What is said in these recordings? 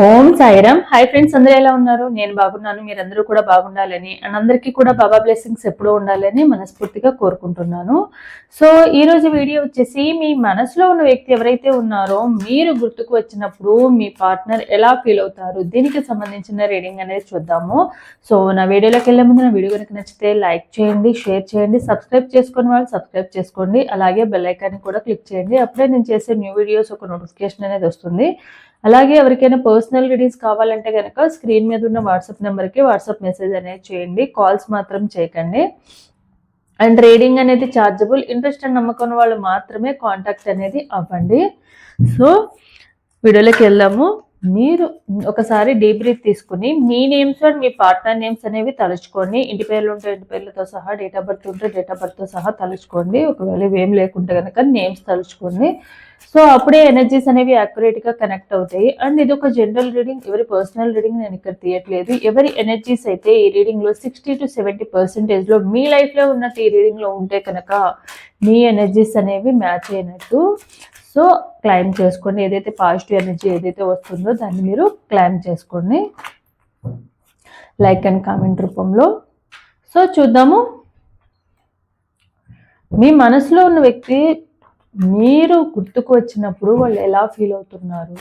ఓం Sairam. Hi friends అందరూ ఎలా ఉన్నారు? నేను బాగున్నాను మీరందరూ కూడా బాగుండాలని అండ్ అందరికీ కూడా బాబా బ్లెస్సింగ్స్ ఎప్పుడూ ఉండాలని మనస్ఫూర్తిగా కోరుకుంటున్నాను. సో ఈ రోజు వీడియో వచ్చేసి మీ మనసులో ఉన్న వ్యక్తి ఎవరైతే ఉన్నారో మీరు గుర్తుకు వచ్చినప్పుడు మీ పార్ట్నర్ ఎలా ఫీల్ అవుతారు? దీనికి సంబంధించిన రీడింగ్ అనేది చూద్దాము. సో నా వీడియోలోకి వెళ్ళే ముందు నా వీడియో కనుక నచ్చితే లైక్ చేయండి షేర్ చేయండి సబ్స్క్రైబ్ చేసుకుని వాళ్ళు సబ్స్క్రైబ్ చేసుకోండి. అలాగే బెల్ ఐకాన్ని కూడా క్లిక్ చేయండి. అప్పుడే నేను చేసే న్యూ వీడియోస్ ఒక నోటిఫికేషన్ అనేది వస్తుంది. అలాగే ఎవరికైనా పర్సనల్ రీడింగ్స్ కావాలంటే కనుక స్క్రీన్ మీద ఉన్న వాట్సాప్ నెంబర్కి వాట్సాప్ మెసేజ్ అనేది చేయండి. కాల్స్ మాత్రం చేయకండి. అండ్ రీడింగ్ అనేది ఛార్జబుల్ ఇంట్రెస్ట్ అండ్ నమ్మకం వాళ్ళు మాత్రమే కాంటాక్ట్ అనేది అవ్వండి. సో వీడియోలోకి వెళ్దాము. మీరు ఒకసారి డీప్ బ్రీత్ తీసుకుని మీ నేమ్స్ అండ్ మీ పార్ట్నర్ నేమ్స్ అనేవి తలుచుకోండి ఇంటి పేర్లు ఉంటే ఇంటి పేర్లతో సహా డేట్ ఆఫ్ బర్త్ ఉంటే డేట్ ఆఫ్ బర్త్తో సహా తలుచుకోండి. ఒకవేళ ఇవేం లేకుంటే కనుక నేమ్స్ తలుచుకోండి. సో అప్పుడే ఎనర్జీస్ అనేవి యాక్యురేట్గా కనెక్ట్ అవుతాయి. అండ్ ఇది ఒక జనరల్ రీడింగ్ ఎవరి పర్సనల్ రీడింగ్ నేను ఇక్కడ తీయట్లేదు. ఎవరి ఎనర్జీస్ అయితే ఈ రీడింగ్లో సిక్స్టీ టు సెవెంటీ పర్సెంటేజ్లో మీ లైఫ్లో ఉన్నట్టు ఈ రీడింగ్లో ఉంటే కనుక మీ ఎనర్జీస్ అనేవి మ్యాచ్ అయినట్టు సో క్లైమ్ చేసుకోండి ఏదైతే పాజిటివ్ ఎనర్జీ ఏదైతే వస్తుందో దాన్ని మీరు క్లైమ్ చేసుకోండి. లైక్ అండ్ కామెంట్ రూపంలో. సో చూద్దాము. మీ మనసులో ఉన్న వ్యక్తి మీరు గుర్తుకు వచ్చినప్పుడు వాళ్ళు ఎలా ఫీల్ అవుతున్నారు?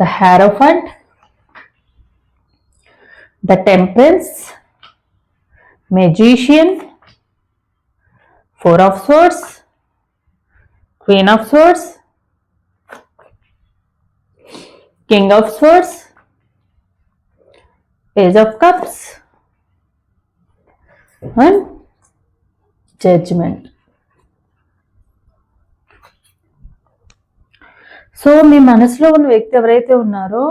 The hierophant the temperance magician four of swords queen of swords king of swords ace of cups and judgement. So మీ మనసులో ఉన్న వ్యక్తి ఎవరైతే ఉన్నారో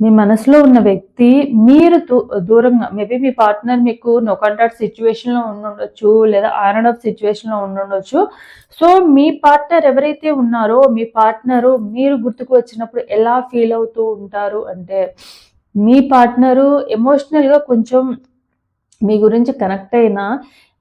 మీ మనసులో ఉన్న వ్యక్తి మీరు దూ- దూరంగా మేబీ మీ పార్ట్నర్ మీకు నో కాంటాక్ట్ సిచ్యువేషన్లో ఉండుండొచ్చు లేదా ఆన్ అండ్ ఆఫ్ సిచ్యువేషన్లో ఉండుండొచ్చు. సో మీ పార్ట్నర్ ఎవరైతే ఉన్నారో మీ పార్ట్నరు మీరు గుర్తుకు వచ్చినప్పుడు ఎలా ఫీల్ అవుతూ ఉంటారు అంటే మీ పార్ట్నరు ఎమోషనల్గా కొంచెం మీ గురించి కనెక్ట్ అయినా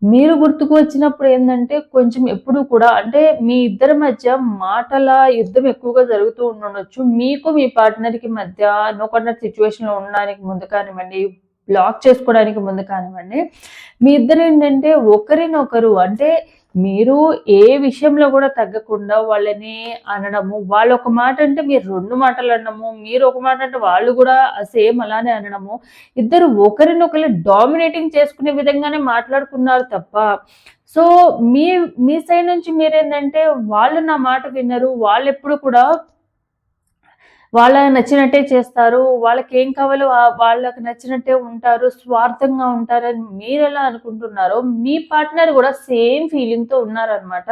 మీరు గుర్తుకు వచ్చినప్పుడు ఏంటంటే కొంచెం ఎప్పుడు కూడా అంటే మీ ఇద్దరి మధ్య మాటల యుద్ధం ఎక్కువగా జరుగుతూ ఉండొచ్చు. మీకు మీ పార్ట్నర్కి మధ్య నో కాంటాక్ట్ సిచ్యువేషన్లో ఉండడానికి ముందు కానివ్వండి బ్లాక్ చేసుకోవడానికి ముందు కానివ్వండి మీ ఇద్దరు ఏంటంటే ఒకరినొకరు అంటే మీరు ఏ విషయంలో కూడా తగ్గకుండా వాళ్ళని అనడము వాళ్ళు ఒక మాట అంటే మీరు రెండు మాటలు అనడము మీరు ఒక మాట అంటే వాళ్ళు కూడా సేమ్ అలానే అనడము. ఇద్దరు ఒకరినొకరు డామినేటింగ్ చేసుకునే విధంగానే మాట్లాడుకున్నారు తప్ప సో మీ మీ సైడ్ నుంచి మీరేంటంటే వాళ్ళు నా మాట వినరు వాళ్ళు ఎప్పుడు కూడా వాళ్ళ నచ్చినట్టే చేస్తారు వాళ్ళకి ఏం కావాలో వాళ్ళకి నచ్చినట్టే ఉంటారు స్వార్థంగా ఉంటారని మీరు ఎలా అనుకుంటున్నారో మీ పార్ట్నర్ కూడా సేమ్ ఫీలింగ్తో ఉన్నారనమాట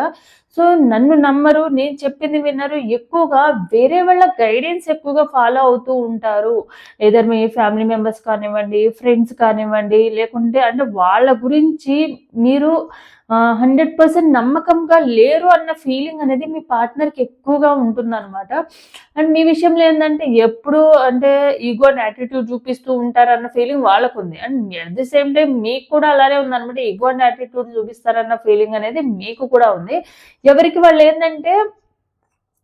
సో నన్ను నమ్మరు నేను చెప్పింది విన్నారు ఎక్కువగా వేరే వాళ్ళ గైడెన్స్ ఎక్కువగా ఫాలో అవుతూ ఉంటారు. ఏదర్ మీ ఫ్యామిలీ మెంబర్స్ కానివ్వండి ఫ్రెండ్స్ కానివ్వండి లేకుంటే అంటే వాళ్ళ గురించి మీరు హండ్రెడ్ పర్సెంట్ నమ్మకంగా లేరు అన్న ఫీలింగ్ అనేది మీ పార్ట్నర్కి ఎక్కువగా ఉంటుందన్నమాట. అండ్ మీ విషయంలో ఏంటంటే ఎప్పుడు అంటే ఈగో అండ్ యాటిట్యూడ్ చూపిస్తూ ఉంటారు అన్న ఫీలింగ్ వాళ్ళకు ఉంది and at the same time మీకు కూడా అలానే ఉంది అనమాట ఈగో అండ్ యాటిట్యూడ్ చూపిస్తారన్న ఫీలింగ్ అనేది మీకు కూడా ఉంది. ఎవరికి వాళ్ళు ఏంటంటే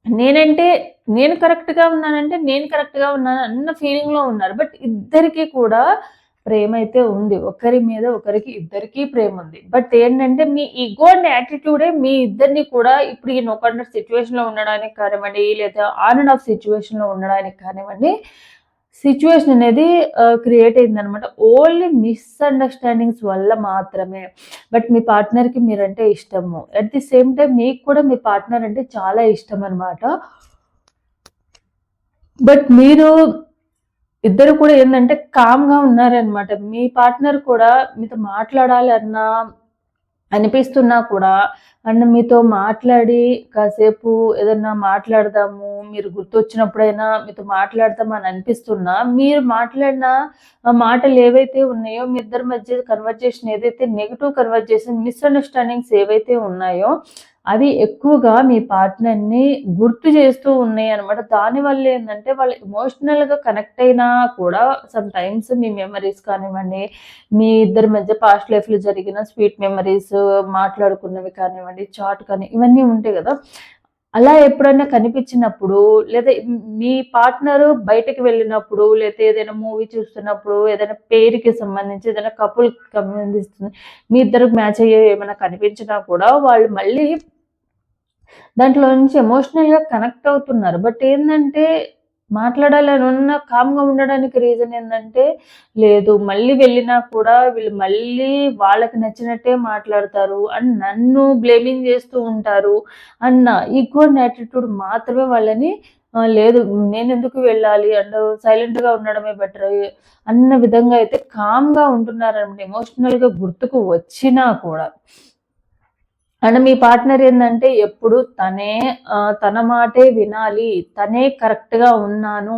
నేనంటే నేను కరెక్ట్గా ఉన్నానంటే నేను కరెక్ట్గా ఉన్నాను అన్న ఫీలింగ్లో ఉన్నారు. బట్ ఇద్దరికి కూడా ప్రేమ అయితే ఉంది. ఒకరి మీద ఒకరికి ఇద్దరికి ప్రేమ ఉంది బట్ ఏంటంటే మీ ఈగో అండ్ యాటిట్యూడే మీ ఇద్దరిని కూడా ఇప్పుడు ఈ నొకండ సిచ్యువేషన్లో ఉండడానికి కానివ్వండి లేదా ఆన్ అండ్ ఆఫ్ సిచ్యువేషన్లో ఉండడానికి కానివ్వండి సిచ్యువేషన్ అనేది క్రియేట్ అయింది అనమాట ఓన్లీ మిస్అండర్స్టాండింగ్స్ వల్ల మాత్రమే. బట్ మీ పార్ట్నర్కి మీరంటే ఇష్టము. అట్ ది సేమ్ టైం మీకు కూడా మీ పార్ట్నర్ అంటే చాలా ఇష్టం అనమాట బట్ మీరు ఇద్దరు కూడా ఏంటంటే కామ్గా ఉన్నారనమాట మీ పార్ట్నర్ కూడా మీతో మాట్లాడాలి అన్న అనిపిస్తున్నా కూడా అండ్ మీతో మాట్లాడి కాసేపు ఏదన్నా మాట్లాడదాము మీరు గుర్తొచ్చినప్పుడైనా మీతో మాట్లాడదాం అని అనిపిస్తున్నా మీరు మాట్లాడిన మాటలు ఏవైతే ఉన్నాయో మీ ఇద్దరి మధ్య కన్వర్జేషన్ ఏదైతే నెగిటివ్ కన్వర్జేషన్ మిస్అండర్స్టాండింగ్స్ ఏవైతే ఉన్నాయో అవి ఎక్కువగా మీ పార్ట్నర్ని గుర్తు చేస్తూ ఉన్నాయి అనమాట దానివల్ల ఏంటంటే వాళ్ళు ఎమోషనల్గా కనెక్ట్ అయినా కూడా సమ్ టైమ్స్ మీ మెమరీస్ కానివ్వండి మీ ఇద్దరి మధ్య పాస్ట్ లైఫ్లో జరిగిన స్వీట్ మెమరీస్ మాట్లాడుకున్నవి కానివ్వండి చాట్ కానీ ఇవన్నీ ఉంటాయి కదా. అలా ఎప్పుడైనా కనిపించినప్పుడు లేదా మీ పార్ట్నర్ బయటకు వెళ్ళినప్పుడు లేదా ఏదైనా మూవీ చూస్తున్నప్పుడు ఏదైనా పేరుకి సంబంధించి ఏదైనా కపుల్ సంబంధిస్తుంది మీ ఇద్దరికి మ్యాచ్ అయ్యే ఏమైనా కనిపించినా కూడా వాళ్ళు మళ్ళీ దాంట్లో నుంచి ఎమోషనల్గా కనెక్ట్ అవుతున్నారు. బట్ ఏంటంటే మాట్లాడాలని ఉన్న కామ్గా ఉండడానికి రీజన్ ఏంటంటే లేదు మళ్ళీ వెళ్ళినా కూడా వీళ్ళు మళ్ళీ వాళ్ళకి నచ్చినట్టే మాట్లాడతారు అండ్ నన్ను బ్లేమింగ్ చేస్తూ ఉంటారు అన్న ఈక్వల్ యాటిట్యూడ్ మాత్రమే వాళ్ళని లేదు నేను ఎందుకు వెళ్ళాలి? అండ్ సైలెంట్గా ఉండడమే బెటర్ అన్న విధంగా అయితే కామ్గా ఉంటున్నారనమాట ఎమోషనల్గా గుర్తుకు వచ్చినా కూడా. అండ్ మీ పార్ట్నర్ ఏంటంటే ఎప్పుడు తనే తన మాటే వినాలి తనే కరెక్ట్గా ఉన్నాను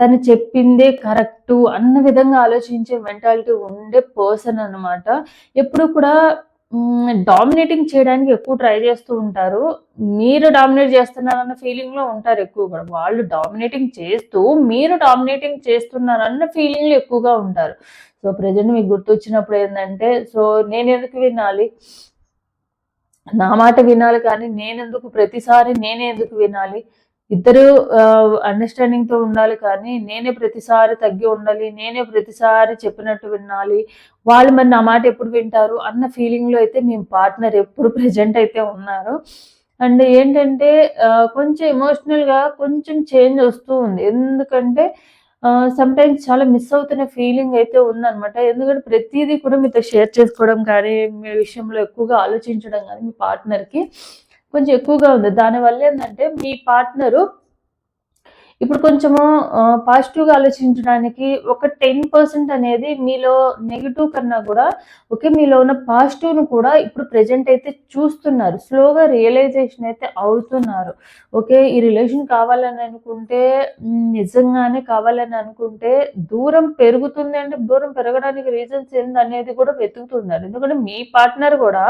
తను చెప్పిందే కరెక్టు అన్న విధంగా ఆలోచించే మెంటాలిటీ ఉండే పర్సన్ అనమాట ఎప్పుడు కూడా డామినేటింగ్ చేయడానికి ఎక్కువ ట్రై చేస్తూ ఉంటారు. మీరు డామినేట్ చేస్తున్నారన్న ఫీలింగ్లో ఉంటారు ఎక్కువ కూడా. వాళ్ళు డామినేటింగ్ చేస్తూ మీరు డామినేటింగ్ చేస్తున్నారన్న ఫీలింగ్లో ఎక్కువగా ఉంటారు. సో ప్రజెంట్ మీకు గుర్తొచ్చినప్పుడు ఏంటంటే సో నేను ఎందుకు వినాలి? నా మాట వినాలి కానీ నేనెందుకు? ప్రతిసారి నేనే ఎందుకు వినాలి? ఇద్దరు అండర్స్టాండింగ్తో ఉండాలి కానీ నేనే ప్రతిసారి తగ్గి ఉండాలి నేనే ప్రతిసారి చెప్పినట్టు వినాలి. వాళ్ళు మరి నా మాట ఎప్పుడు వింటారు అన్న ఫీలింగ్లో అయితే మేము పార్ట్నర్ ఎప్పుడు ప్రజెంట్ అయితే ఉన్నారు. అండ్ ఏంటంటే కొంచెం ఎమోషనల్గా కొంచెం చేంజ్ వస్తూ ఉంది. ఎందుకంటే సమ్‌టైమ్స్ చాలా మిస్ అవుతున్న ఫీలింగ్ అయితే ఉందనమాట. ఎందుకంటే ప్రతిదీ కూడా మీతో షేర్ చేసుకోవడం కానీ, మీ విషయంలో ఎక్కువగా ఆలోచించడం కానీ మీ పార్ట్నర్‌కి కొంచెం ఎక్కువగా ఉంది. దానివల్ల ఏంటంటే మీ పార్ట్నరు ఇప్పుడు కొంచెము పాజిటివ్గా ఆలోచించడానికి ఒక టెన్ పర్సెంట్ అనేది మీలో నెగిటివ్ కన్నా కూడా ఓకే మీలో ఉన్న పాజిటివ్ను కూడా ఇప్పుడు ప్రజెంట్ అయితే చూస్తున్నారు. స్లోగా రియలైజేషన్ అయితే అవుతున్నారు. ఓకే ఈ రిలేషన్ కావాలని అనుకుంటే నిజంగానే కావాలని అనుకుంటే దూరం పెరుగుతుంది అంటే దూరం పెరగడానికి రీజన్స్ ఏంది అనేది కూడా వెతుకుతున్నారు. ఎందుకంటే మీ పార్ట్నర్ కూడా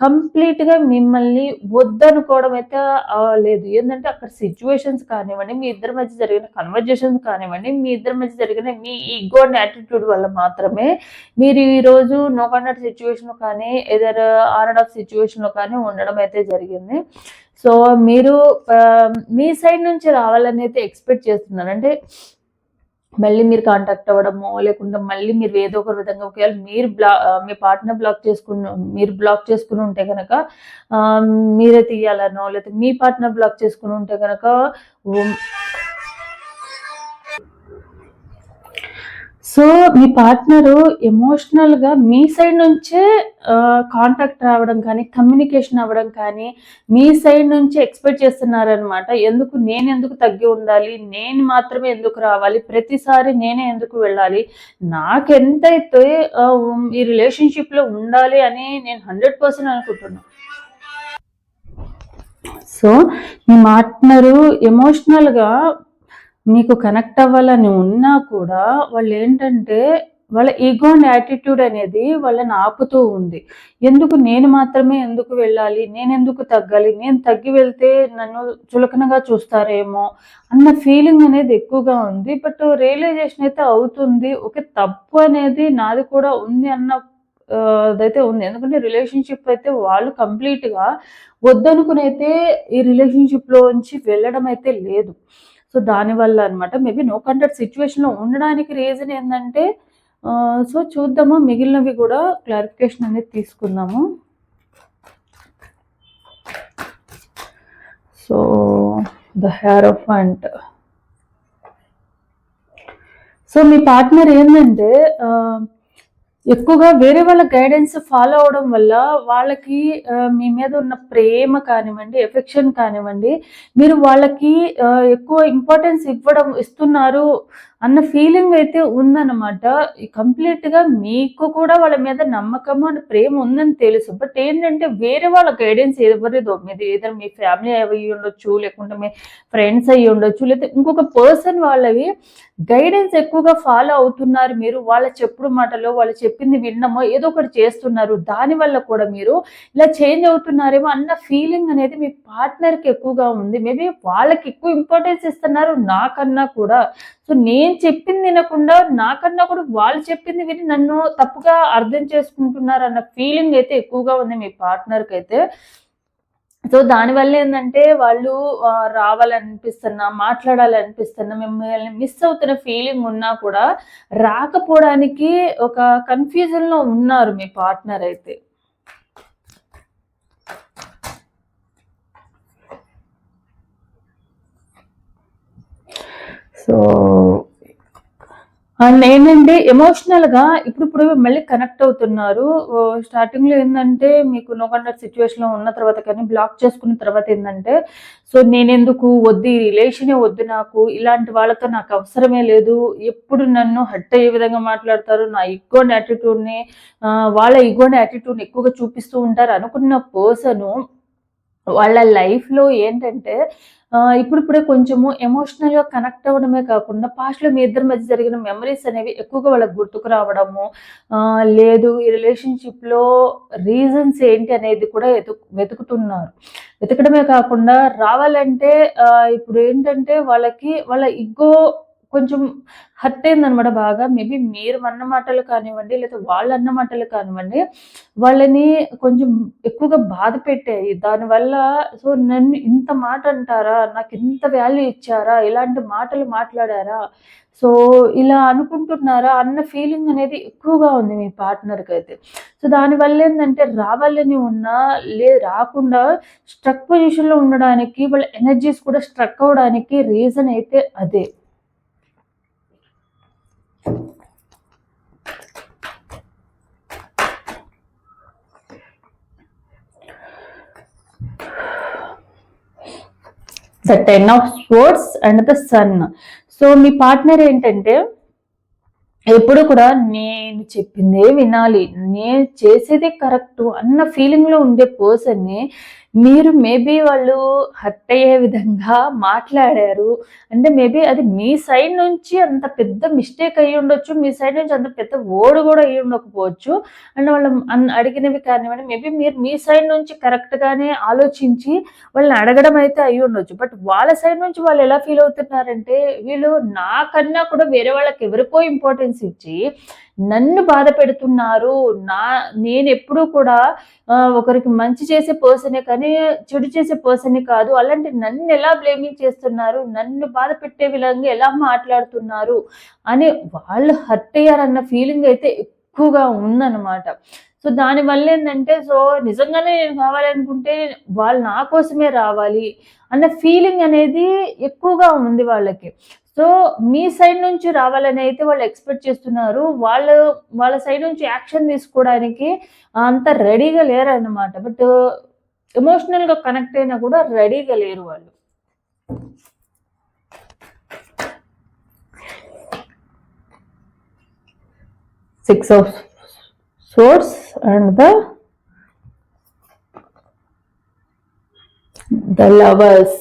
కంప్లీట్గా మిమ్మల్ని వద్దనుకోవడం అయితే లేదు. ఏంటంటే అక్కడ సిచ్యువేషన్స్ కానివ్వండి మీ ఇద్దరి మధ్య మధ్య జరిగిన కన్వర్జేషన్స్ కానివ్వండి మీ ఇద్దరి మధ్య జరిగిన మీ ఈగో అండ్ యాటిట్యూడ్ వల్ల మాత్రమే మీరు ఈరోజు నో కాంటాక్ట్ సిచ్యువేషన్లో కానీ ఏదైనా ఆన్ అండ్ ఆఫ్ సిచ్యువేషన్లో కానీ ఉండడం అయితే జరిగింది. సో మీరు మీ సైడ్ నుంచి రావాలని అయితే ఎక్స్పెక్ట్ చేస్తున్నారు. అంటే మళ్ళీ మీరు కాంటాక్ట్ అవ్వడము లేకుంటే మళ్ళీ మీరు ఏదో ఒక విధంగా ఒకవేళ మీరు బ్లా మీ పార్ట్నర్ బ్లాక్ చేసుకుని మీరు బ్లాక్ చేసుకుని ఉంటే కనుక మీరే తీయాలనో లేకపోతే మీ పార్ట్నర్ బ్లాక్ చేసుకుని ఉంటే కనుక సో మీ పార్ట్నరు ఎమోషనల్గా మీ సైడ్ నుంచే కాంటాక్ట్ రావడం కానీ కమ్యూనికేషన్ అవ్వడం కానీ మీ సైడ్ నుంచి ఎక్స్పెక్ట్ చేస్తున్నారనమాట ఎందుకు నేను ఎందుకు తగ్గి ఉండాలి? నేను మాత్రమే ఎందుకు రావాలి? ప్రతిసారి నేనే ఎందుకు వెళ్ళాలి? నాకెంతైతే ఈ రిలేషన్షిప్లో ఉండాలి అని నేను హండ్రెడ్ పర్సెంట్ అనుకుంటున్నాను సో మీ పార్ట్నరు ఎమోషనల్గా మీకు కనెక్ట్ అవ్వాలని ఉన్నా కూడా వాళ్ళు ఏంటంటే వాళ్ళ ఈగో అండ్ యాటిట్యూడ్ అనేది వాళ్ళని ఆపుతూ ఉంది. ఎందుకు నేను మాత్రమే ఎందుకు వెళ్ళాలి? నేను ఎందుకు తగ్గాలి? నేను తగ్గి వెళ్తే నన్ను చులకనగా చూస్తారేమో అన్న ఫీలింగ్ అనేది ఎక్కువగా ఉంది. బట్ రియలైజేషన్ అయితే అవుతుంది. ఓకే తప్పు అనేది నాది కూడా ఉంది అన్న అదైతే ఉంది. ఎందుకంటే రిలేషన్షిప్ అయితే వాళ్ళు కంప్లీట్గా వద్దనుకుని అయితే ఈ రిలేషన్షిప్లో నుంచి వెళ్ళడం అయితే లేదు. సో దానివల్ల అనమాట మేబీ నో కంటెంట్ సిచ్యువేషన్లో ఉండడానికి రీజన్ ఏంటంటే సో చూద్దాము మిగిలినవి కూడా క్లారిఫికేషన్ అనేది తీసుకుందాము. So the hair of and so me partner ఏంటంటే ఎక్కువగా వేరే వాళ్ళ గైడెన్స్ ఫాలో అవడం వల్ల వాళ్ళకి మీ మీద ఉన్న ప్రేమ కానివ్వండి ఎఫెక్షన్ కానివ్వండి మీరు వాళ్ళకి ఎక్కువ ఇంపార్టెన్స్ ఇవ్వడం ఇస్తున్నారు అన్న ఫీలింగ్ అయితే ఉందన్నమాట. కంప్లీట్గా మీకు కూడా వాళ్ళ మీద నమ్మకము అండ్ ప్రేమ ఉందని తెలుసు. బట్ ఏంటంటే వేరే వాళ్ళ గైడెన్స్ ఎవరిదో? మీది ఏదైనా మీ ఫ్యామిలీ అయ్యి ఉండొచ్చు లేకుంటే మీ ఫ్రెండ్స్ అయ్యి ఉండొచ్చు లేకపోతే ఇంకొక పర్సన్ వాళ్ళవి గైడెన్స్ ఎక్కువగా ఫాలో అవుతున్నారు మీరు. వాళ్ళ చెప్పుడు మాటలో వాళ్ళు చెప్పింది విన్నమో ఏదో ఒకటి చేస్తున్నారు. దానివల్ల కూడా మీరు ఇలా చేంజ్ అవుతున్నారేమో అన్న ఫీలింగ్ అనేది మీ పార్ట్నర్కి ఎక్కువగా ఉంది. మేబీ వాళ్ళకి ఎక్కువ ఇంపార్టెన్స్ ఇస్తున్నారు నాకన్నా కూడా. సో నేను చెప్పింది వినకుండా నాకన్నా కూడా వాళ్ళు చెప్పింది విని నన్ను తప్పుగా అర్థం చేసుకుంటున్నారు అన్న ఫీలింగ్ అయితే ఎక్కువగా ఉంది మీ పార్ట్నర్కి అయితే సో దానివల్ల ఏంటంటే వాళ్ళు రావాలనిపిస్తున్నా మాట్లాడాలనిపిస్తున్నా మిమ్మల్ని మిస్ అవుతున్న ఫీలింగ్ ఉన్నా కూడా రాకపోవడానికి ఒక కన్ఫ్యూజన్లో ఉన్నారు మీ పార్ట్నర్ అయితే. సో అండ్ ఏంటంటే ఎమోషనల్గా ఇప్పుడు ఇప్పుడు మళ్ళీ కనెక్ట్ అవుతున్నారు. స్టార్టింగ్లో ఏంటంటే మీకు నో కండక్ట్ సిచ్యువేషన్లో ఉన్న తర్వాత కానీ బ్లాక్ చేసుకున్న తర్వాత ఏంటంటే సో నేనెందుకు? వద్దు ఈ రిలేషనే వద్దు నాకు. ఇలాంటి వాళ్ళతో నాకు అవసరమే లేదు. ఎప్పుడు నన్ను హట్ అయ్యే విధంగా మాట్లాడతారు? నా ఇగోని యాటిట్యూడ్ని వాళ్ళ ఇగోని యాటిట్యూడ్ని ఎక్కువగా చూపిస్తూ ఉంటారు అనుకున్న పర్సను వాళ్ళ లైఫ్లో ఏంటంటే ఇప్పుడిప్పుడే కొంచెము ఎమోషనల్గా కనెక్ట్ అవ్వడమే కాకుండా పాస్ట్లో మీ ఇద్దరి మధ్య జరిగిన మెమరీస్ అనేవి ఎక్కువగా వాళ్ళకి గుర్తుకు రావడము లేదు ఈ రిలేషన్షిప్లో రీజన్స్ ఏంటి అనేది కూడా వెతుకు వెతుకుతున్నారు. వెతకడమే కాకుండా రావాలంటే ఇప్పుడు ఏంటంటే వాళ్ళకి వాళ్ళ ఇగ్గో కొంచెం హర్ట్ అయిందనమాట బాగా. మేబీ మీరు అన్న మాటలు కానివ్వండి లేదా వాళ్ళు అన్న మాటలు కానివ్వండి వాళ్ళని కొంచెం ఎక్కువగా బాధ పెట్టాయి దానివల్ల సో నన్ను ఇంత మాట అంటారా? నాకు ఇంత వాల్యూ ఇచ్చారా? ఇలాంటి మాటలు మాట్లాడారా? సో ఇలా అనుకుంటున్నారా? అన్న ఫీలింగ్ అనేది ఎక్కువగా ఉంది మీ పార్ట్నర్కి అయితే. సో దానివల్ల ఏంటంటే రావాలని ఉన్నా లే రాకుండా స్ట్రక్ పొజిషన్లో ఉండడానికి వాళ్ళ ఎనర్జీస్ కూడా స్ట్రక్ అవ్వడానికి రీజన్ అయితే అదే. The ten of swords and the sun so me partner ఏంటంటే ఎప్పుడు కూడా నేను చెప్పిందే వినాలి. నేను చేసేదే కరెక్ట్ అన్న ఫీలింగ్లో ఉండే పర్సన్ని మీరు మేబీ వాళ్ళు హర్ట్ అయ్యే విధంగా మాట్లాడారు. అంటే మేబీ అది మీ సైడ్ నుంచి అంత పెద్ద మిస్టేక్ అయ్యి ఉండొచ్చు మీ సైడ్ నుంచి అంత పెద్ద ఓడు కూడా అయ్యి ఉండకపోవచ్చు. అండ్ వాళ్ళు అడిగినవి కానివ్వండి మేబీ మీరు మీ సైడ్ నుంచి కరెక్ట్గానే ఆలోచించి వాళ్ళని అడగడం అయితే అయ్యి ఉండొచ్చు. బట్ వాళ్ళ సైడ్ నుంచి వాళ్ళు ఎలా ఫీల్ అవుతున్నారంటే వీళ్ళు నాకన్నా కూడా వేరే వాళ్ళకి ఎవరికో ఇంపార్టెన్స్ ఇచ్చి నన్ను బాధ పెడుతున్నారు. నా నేను ఎప్పుడూ కూడా ఒకరికి మంచి చేసే పర్సనే కానీ చెడు చేసే పర్సనే కాదు. అలాంటి నన్ను ఎలా బ్లేమింగ్ చేస్తున్నారు? నన్ను బాధ పెట్టే విధంగా ఎలా మాట్లాడుతున్నారు? అని వాళ్ళు హర్ట్ అయ్యారన్న ఫీలింగ్ అయితే ఎక్కువగా ఉందన్నమాట. సో దానివల్ల ఏంటంటే సో నిజంగానే నేను కావాలనుకుంటే వాళ్ళు నా కోసమే రావాలి అన్న ఫీలింగ్ అనేది ఎక్కువగా ఉంది వాళ్ళకి. సో మీ సైడ్ నుంచి రావాలని అయితే వాళ్ళు ఎక్స్పెక్ట్ చేస్తున్నారు. వాళ్ళు వాళ్ళ సైడ్ నుంచి యాక్షన్ తీసుకోవడానికి అంత రెడీగా లేరన్నమాట. బట్ ఎమోషనల్గా కనెక్ట్ అయినా కూడా రెడీగా లేరు వాళ్ళు. Six of swords and the the lovers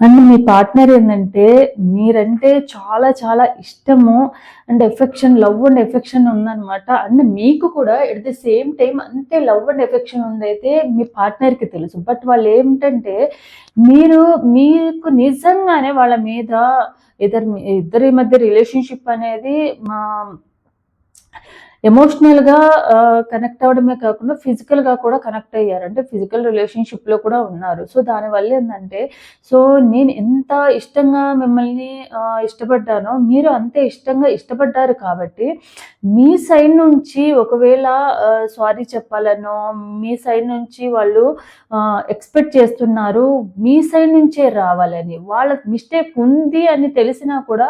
and me partner ఏంటంటే మీరంటే చాలా చాలా ఇష్టము and affection love and affection ఉందనమాట అండ్ మీకు కూడా ఎట్ ది సేమ్ టైం అంతే లవ్ అండ్ ఎఫెక్షన్ ఉందైతే మీ పార్ట్నర్కి తెలుసు. బట్ వాళ్ళు ఏమిటంటే మీరు మీకు నిజంగానే వాళ్ళ మీద ఇద్దరి ఇద్దరి మధ్య రిలేషన్షిప్ అనేది మా ఎమోషనల్గా కనెక్ట్ అవ్వడమే కాకుండా ఫిజికల్గా కూడా కనెక్ట్ అయ్యారు. అంటే ఫిజికల్ రిలేషన్షిప్లో కూడా ఉన్నారు. సో దానివల్ల ఏంటంటే సో నేను ఎంత ఇష్టంగా మిమ్మల్ని ఇష్టపడ్డానో మీరు అంతే ఇష్టంగా ఇష్టపడ్డారు కాబట్టి మీ సైడ్ నుంచి ఒకవేళ సారీ చెప్పాలనో మీ సైడ్ నుంచి వాళ్ళు ఎక్స్పెక్ట్ చేస్తున్నారు మీ సైడ్ నుంచే రావాలని వాళ్ళ మిస్టేక్ ఉంది అని తెలిసినా కూడా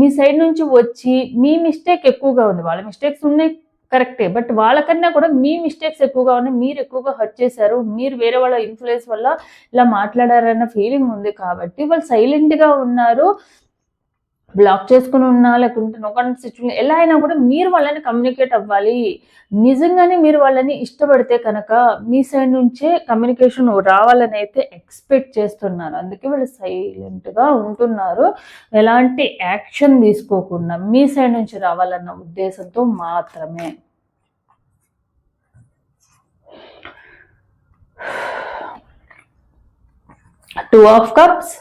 మీ సైడ్ నుంచి వచ్చి మీ మిస్టేక్ ఎక్కువగా ఉంది. వాళ్ళ మిస్టేక్స్ ఉన్నాయి కరెక్టే బట్ వాళ్ళకన్నా కూడా మీ మిస్టేక్స్ ఎక్కువగా ఉన్నాయి మీరు ఎక్కువగా హర్ట్ చేశారు మీరు వేరే వాళ్ళ ఇన్ఫ్లుయెన్స్ వల్ల ఇలా మాట్లాడారన్న ఫీలింగ్ ఉంది కాబట్టి వాళ్ళు సైలెంట్గా ఉన్నారు. బ్లాక్ చేసుకుని ఉన్నా లేకుంటే నొకండి సిచ్యువేషన్ ఎలా అయినా కూడా మీరు వాళ్ళని కమ్యూనికేట్ అవ్వాలి. నిజంగానే మీరు వాళ్ళని ఇష్టపడితే కనుక మీ సైడ్ నుంచే కమ్యూనికేషన్ రావాలని అయితే ఎక్స్పెక్ట్ చేస్తున్నారు. అందుకే వాళ్ళు సైలెంట్గా ఉంటున్నారు. ఎలాంటి యాక్షన్ తీసుకోకుండా మీ సైడ్ నుంచి రావాలన్న ఉద్దేశంతో మాత్రమే. Two of cups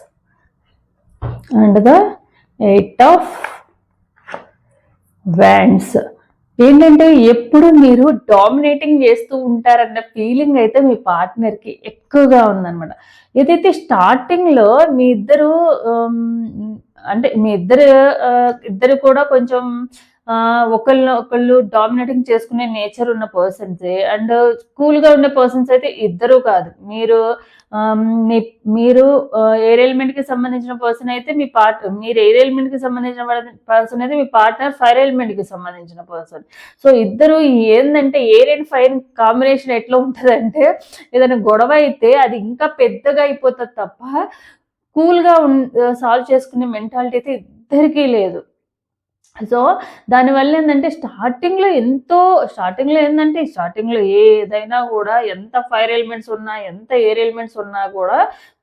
and the eight of wands ఏంటంటే ఎప్పుడు మీరు డామినేటింగ్ చేస్తూ ఉంటారన్న ఫీలింగ్ అయితే మీ పార్ట్నర్కి ఎక్కువగా ఉందన్నమాట. ఏదైతే స్టార్టింగ్లో మీ ఇద్దరు um, అంటే మీ ఇద్దరు uh, ఇద్దరు కూడా కొంచెం ఒకళ్ళు ఒకళ్ళు డామినేటింగ్ చేసుకునే నేచర్ ఉన్న పర్సన్స్ అండ్ కూల్గా ఉండే పర్సన్స్ అయితే ఇద్దరు కాదు. మీరు మీ మీరు ఎయిర్కి సంబంధించిన పర్సన్ అయితే మీ పార్ట్ మీరు ఎయిర్ ఎలిమెంట్కి సంబంధించిన పర్సన్ అయితే మీ పార్ట్నర్ ఫైర్ ఎలిమెంట్కి సంబంధించిన పర్సన్ సో ఇద్దరు ఏంటంటే ఎయిర్ అండ్ ఫైర్ కాంబినేషన్ ఎట్లా ఉంటుందంటే ఏదైనా గొడవ అయితే అది ఇంకా పెద్దగా అయిపోతుంది తప్ప కూల్గా ఉన్ సాల్వ్ చేసుకునే మెంటాలిటీ అయితే ఇద్దరికీ లేదు. సో దానివల్ల ఏంటంటే స్టార్టింగ్లో ఎంతో స్టార్టింగ్లో ఏంటంటే స్టార్టింగ్లో ఏదైనా కూడా ఎంత ఫైర్ ఎలిమెంట్స్ ఉన్నా ఎంత ఎయిర్ ఎలిమెంట్స్ ఉన్నా కూడా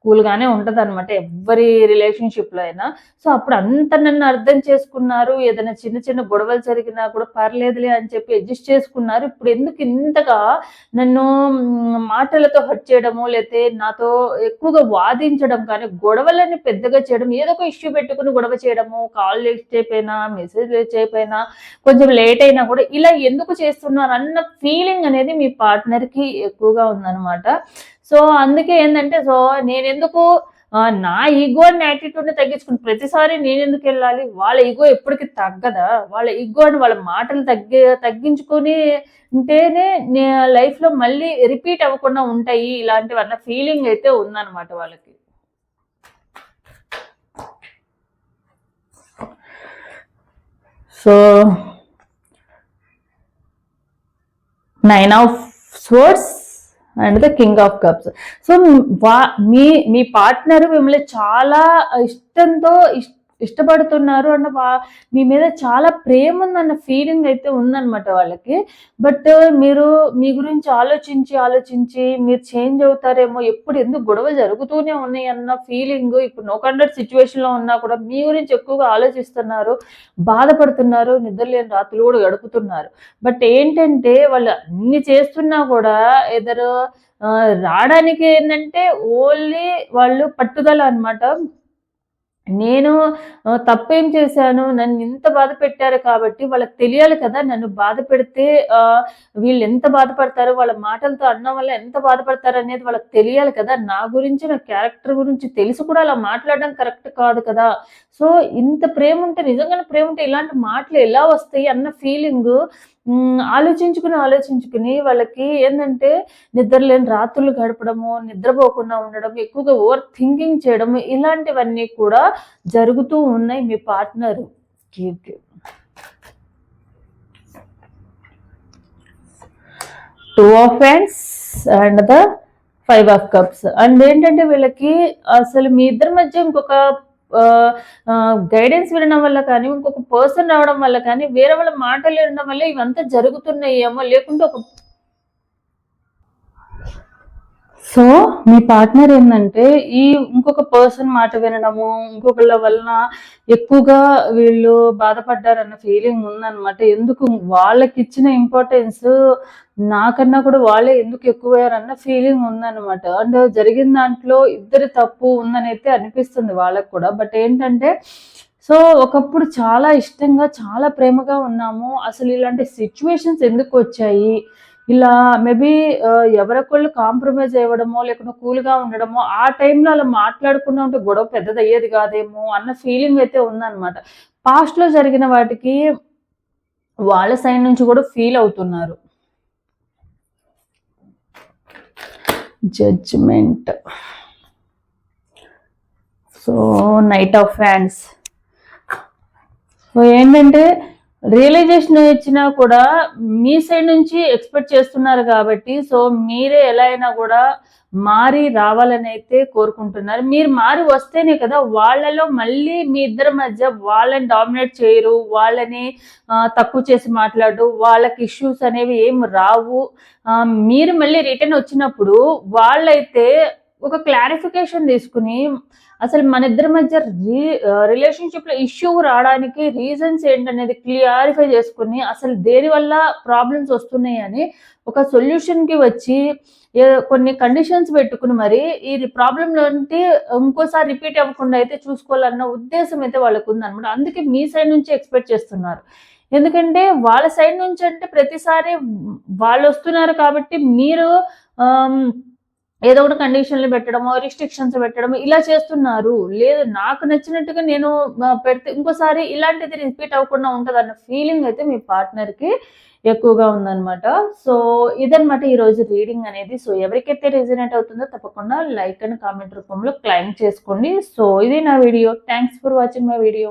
కూల్గానే ఉంటుంది అనమాట ఎవరి రిలేషన్షిప్లో అయినా. సో అప్పుడు అంత నన్ను అర్థం చేసుకున్నారు ఏదైనా చిన్న చిన్న గొడవలు జరిగినా కూడా పర్లేదులే అని చెప్పి అడ్జస్ట్ చేసుకున్నారు. ఇప్పుడు ఎందుకు ఇంతగా నన్ను మాటలతో హర్ట్ చేయడము లేకపోతే నాతో ఎక్కువగా వాదించడం కానీ గొడవలని పెద్దగా చేయడం ఏదో ఒక ఇష్యూ పెట్టుకుని గొడవ చేయడము కాల్ చేయపోయినా మెసేజ్ చేయపోయినా కొంచెం లేట్ అయినా కూడా ఇలా ఎందుకు చేస్తున్నారు అన్న ఫీలింగ్ అనేది మీ పార్ట్నర్కి ఎక్కువగా ఉందన్నమాట. సో అందుకే ఏంటంటే సో నేను ఎందుకు నా ఈగో అని యాటిట్యూడ్ని తగ్గించుకుని ప్రతిసారి నేను ఎందుకు వెళ్ళాలి? వాళ్ళ ఈగో ఎప్పటికీ తగ్గదా? వాళ్ళ ఈగో అని వాళ్ళ మాటలు తగ్గి తగ్గించుకొని ఉంటేనే నే లైఫ్లో మళ్ళీ రిపీట్ అవ్వకుండా ఉంటాయి. ఇలాంటివి అన్న ఫీలింగ్ అయితే ఉందన్నమాట వాళ్ళకి. So nine of swords and the king of cups. So వా మీ మీ పార్ట్నర్ మిమ్మల్ని చాలా ఇష్టంతో ఇష్ట ఇష్టపడుతున్నారు అన్న మీ మీద చాలా ప్రేమ ఉందన్న ఫీలింగ్ అయితే ఉందన్నమాట వాళ్ళకి. బట్ మీరు మీ గురించి ఆలోచించి ఆలోచించి మీరు చేంజ్ అవుతారేమో ఎప్పుడు ఎందుకు గొడవలు జరుగుతూనే ఉన్నాయి అన్న ఫీలింగ్ ఇప్పుడు నో కండర్ సిచ్యువేషన్లో ఉన్నా కూడా మీ గురించి ఎక్కువగా ఆలోచిస్తున్నారు బాధపడుతున్నారు నిద్రలేని రాత్రులు కూడా గడుపుతున్నారు. బట్ ఏంటంటే వాళ్ళు అన్ని చేస్తున్నా కూడా ఎదరు రావడానికి ఏంటంటే ఓన్లీ వాళ్ళు పట్టుదల అనమాట నేను తప్పేం చేశాను? నన్ను ఇంత బాధ పెట్టారు కాబట్టి వాళ్ళకి తెలియాలి కదా నన్ను బాధ పెడితే వీళ్ళు ఎంత బాధపడతారు వాళ్ళ మాటలతో అన్నం వల్ల ఎంత బాధపడతారు అనేది వాళ్ళకి తెలియాలి కదా. నా గురించి నా క్యారెక్టర్ గురించి తెలిసి కూడా అలా మాట్లాడడం కరెక్ట్ కాదు కదా. సో ఇంత ప్రేమ ఉంటే నిజంగానే ప్రేమ ఉంటే ఇలాంటి మాటలు ఎలా వస్తాయి అన్న ఫీలింగ్ ఆలోచించుకుని ఆలోచించుకుని వాళ్ళకి ఏంటంటే నిద్రలేని రాత్రులు గడపడము నిద్రపోకుండా ఉండడం ఎక్కువగా ఓవర్ థింకింగ్ చేయడం ఇలాంటివన్నీ కూడా జరుగుతూ ఉన్నాయి మీ partner two of wands and the five of cups and ఏంటంటే వీళ్ళకి అసలు మీ ఇద్దరి మధ్య ఇంకొక గైడెన్స్ వినడం వల్ల కానీ ఇంకొక పర్సన్ రావడం వల్ల కానీ వేరే వాళ్ళ మాటలు వినడం వల్ల ఇవంతా జరుగుతున్నాయేమో లేకుంటే ఒక సో మీ పార్ట్నర్ ఏంటంటే ఈ ఇంకొక పర్సన్ మాట వినడము ఇంకొకళ్ళ వలన ఎక్కువగా వీళ్ళు బాధపడ్డారన్న ఫీలింగ్ ఉందన్నమాట. ఎందుకు వాళ్ళకి ఇచ్చిన ఇంపార్టెన్స్ నాకన్నా కూడా వాళ్ళే ఎందుకు ఎక్కువయ్యారన్న ఫీలింగ్ ఉందన్నమాట. అండ్ జరిగిన దాంట్లో ఇద్దరి తప్పు ఉందని అయితే అనిపిస్తుంది వాళ్ళకి కూడా. బట్ ఏంటంటే సో ఒకప్పుడు చాలా ఇష్టంగా చాలా ప్రేమగా ఉన్నాము. అసలు ఇలాంటి సిచ్యువేషన్స్ ఎందుకు వచ్చాయి? ఇలా మేబీ ఎవరికొళ్ళు కాంప్రమైజ్ అవ్వడమో లేకుండా కూల్గా ఉండడమో ఆ టైంలో అలా మాట్లాడకుండా ఉంటే గొడవ పెద్దది అయ్యేది కాదేమో అన్న ఫీలింగ్ అయితే ఉందన్నమాట. పాస్ట్లో జరిగిన వాటికి వాళ్ళ సైడ్ నుంచి కూడా ఫీల్ అవుతున్నారు. జడ్జ్మెంట్ సో నైట్ ఆఫ్ ఫ్యాన్స్ సో ఏంటంటే రియలైజేషన్ ఇచ్చినా కూడా మీ సైడ్ నుంచి ఎక్స్పెక్ట్ చేస్తున్నారు కాబట్టి సో మీరే ఎలా అయినా కూడా మారి రావాలని అయితే కోరుకుంటున్నారు. మీరు మారి వస్తేనే కదా వాళ్ళలో మళ్ళీ మీ ఇద్దరి మధ్య వాళ్ళని డామినేట్ చేయరు వాళ్ళని తక్కువ చేసి మాట్లాడు వాళ్ళకి ఇష్యూస్ అనేవి ఏం రావు. మీరు మళ్ళీ రిటర్న్ వచ్చినప్పుడు వాళ్ళైతే ఒక క్లారిఫికేషన్ తీసుకుని అసలు మన ఇద్దరి మధ్య రీ రిలేషన్షిప్లో ఇష్యూ రావడానికి రీజన్స్ ఏంటనేది క్లియారిఫై చేసుకుని అసలు దేని వల్ల ప్రాబ్లమ్స్ వస్తున్నాయి అని ఒక సొల్యూషన్కి వచ్చి కొన్ని కండిషన్స్ పెట్టుకుని మరి ఈ ప్రాబ్లం అంటే ఇంకోసారి రిపీట్ అవ్వకుండా అయితే చూసుకోవాలన్న ఉద్దేశం అయితే వాళ్ళకు ఉందన్నమాట అందుకే మీ సైడ్ నుంచి ఎక్స్పెక్ట్ చేస్తున్నారు. ఎందుకంటే వాళ్ళ సైడ్ నుంచి అంటే ప్రతిసారి వాళ్ళు వస్తున్నారు కాబట్టి మీరు ఏదో ఒకటి కండిషన్లు పెట్టడము రిస్ట్రిక్షన్స్ పెట్టడము ఇలా చేస్తున్నారు. లేదు నాకు నచ్చినట్టుగా నేను పెడితే ఇంకోసారి ఇలాంటిది రిపీట్ అవ్వకుండా ఉంటుంది అన్న ఫీలింగ్ అయితే మీ పార్ట్నర్కి ఎక్కువగా ఉందన్నమాట. సో ఇదనమాట ఈరోజు రీడింగ్ అనేది. సో ఎవరికైతే రిజనేట్ అవుతుందో తప్పకుండా లైక్ అండ్ కామెంట్ రూపంలో క్లైమ్ చేసుకోండి. సో ఇది నా video thanks for watching my video